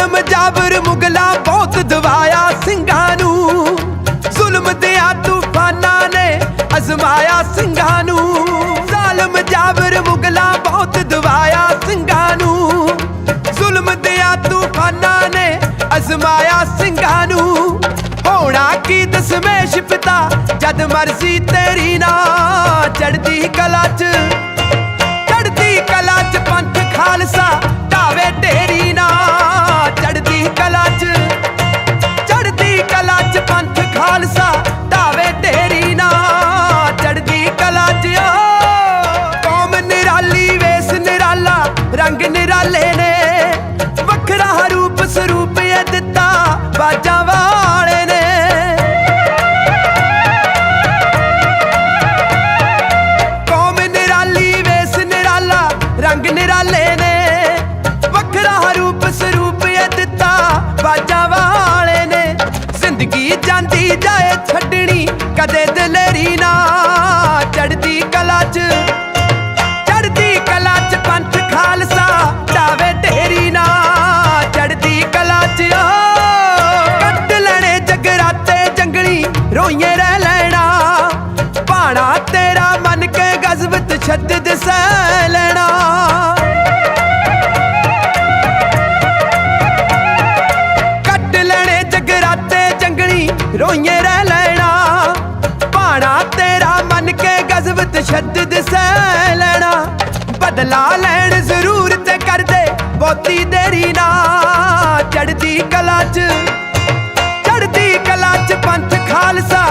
ਜ਼ਾਲਮ ਜਾਬਰ ਮੁਗਲਾ ਬਹੁਤ ਦਵਾਇਆ ਸਿੰਘਾਂ ਨੂੰ। ਜ਼ੁਲਮ ਦੇ ਆ ਤੂਫਾਨਾਂ ਨੇ ਅਜ਼ਮਾਇਆ ਸਿੰਘਾਂ ਨੂੰ। ਜ਼ਾਲਮ ਜਾਬਰ ਮੁਗਲਾ ਬਹੁਤ ਦਵਾਇਆ ਸਿੰਘਾਂ ਨੂੰ। ਜ਼ੁਲਮ ਦੇ ਆ ਤੂਫਾਨਾਂ ਨੇ ਅਜ਼ਮਾਇਆ ਸਿੰਘਾਂ ਨੂੰ। ਹੋਣਾ ਕੀ ਦਸਮੇਸ਼ ਪਿਤਾ ਜਦ ਮਰਜ਼ੀ ਤੇਰੀ ਨਾ ਚੜਦੀ ਕਲਾ ਚ। ਰੰਗ ਨੇ। ਵੱਖਰਾ ਰੂਪ ਸਰੂਪ ਇਹ ਦਿੱਤਾ ਬਾਜਾਂ ਵਾਲੇ ਨੇ। ਕੌਮ ਨਿਰਾਲੀ, ਵੇਸ ਨਿਰਾਲਾ, ਰੰਗ ਨਿਰਾਲੇ ਨੇ। ਵੱਖਰਾ ਰੂਪ ਸਰੂਪ ਇਹ ਦਿੱਤਾ ਬਾਜਾਂ ਵਾਲੇ ਨੇ। ਜ਼ਿੰਦਗੀ ਜਾਂਦੀ ਜਾਏ ਛੱਡਣੀ ਰੋਈਏ ਰਹਿ ਲੈਣਾ। ਬਾਣਾ ਤੇਰਾ ਮਨ ਕੇ ਗਜ਼ਬ ਤਸ਼ੱਦਦ ਸਹਿ ਲੈਣਾ। ਬਦਲਾ ਲੈਣ ਜ਼ਰੂਰ ਤੇ ਕਰਦੇ ਬਹੁਤੀ ਦੇਰੀ ਨਾ। ਚੜਦੀ ਕਲਾ ਚ ਚੜਦੀ ਕਲਾ ਚ ਪੰਥ ਖਾਲਸਾ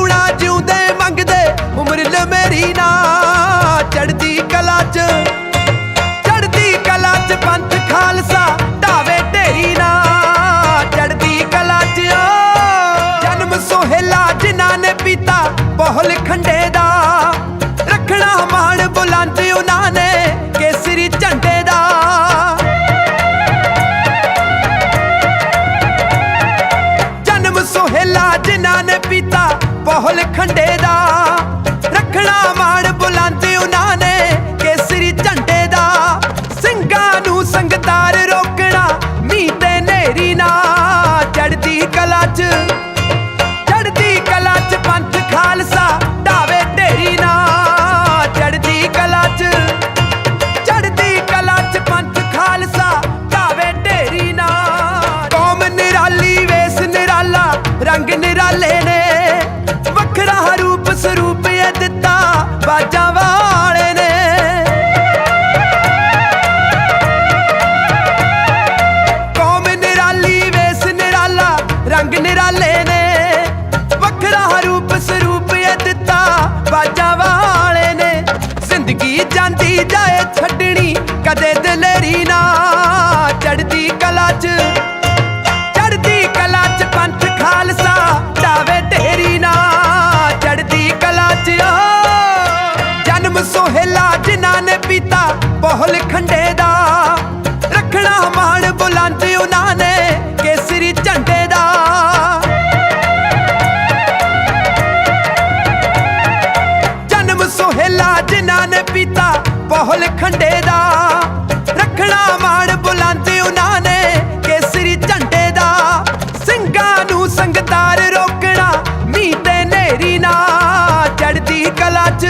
ਜਿਉਣਾ ਜਿਉਂਦੇ ਮੰਗਦੇ, ਉਮਰ ਲ ਮੇਰੀ ਨਾ। ਚੜਦੀ ਕਲਾ ਚ ਚੜਦੀ ਕਲਾ ਚ ਪੰਥ ਖਾਲਸਾ, ਢਾਵੇ ਢੇਰੀ ਨਾ। ਚੜਦੀ ਕਲਾ ਚ ਜਨਮ ਸੋਹਿਲਾ ਜਿਨ੍ਹਾਂ ਨੇ ਪੀਤਾ, ਬਹੁਲ ਖੰਡ ਖੰਡੇ ਮਾਹੌਲ ਖੰਡੇ ਦਾ। ਰੱਖਣਾ ਮਾਣ ਬੁਲੰਦ ਉਹਨਾਂ ਨੇ, ਕੇਸਰੀ ਝੰਡੇ ਦਾ। ਜਨਮ ਸੋਹਲਾ ਜਿਨ੍ਹਾਂ ਨੇ ਪੀਤਾ ਬਹੁਲ ਖੰਡੇ ਦਾ। ਰੱਖਣਾ ਮਾਣ ਬੁਲੰਦ ਉਹਨਾਂ ਨੇ, ਕੇਸਰੀ ਝੰਡੇ ਦਾ। ਸਿੰਘਾਂ ਨੂੰ ਸੰਗਤਾਰ ਰੋਕਣਾ, ਮੀਂਹ ਤੇ ਨੇਰੀ ਨਾ ਚੜਦੀ ਕਲਾ 'ਚ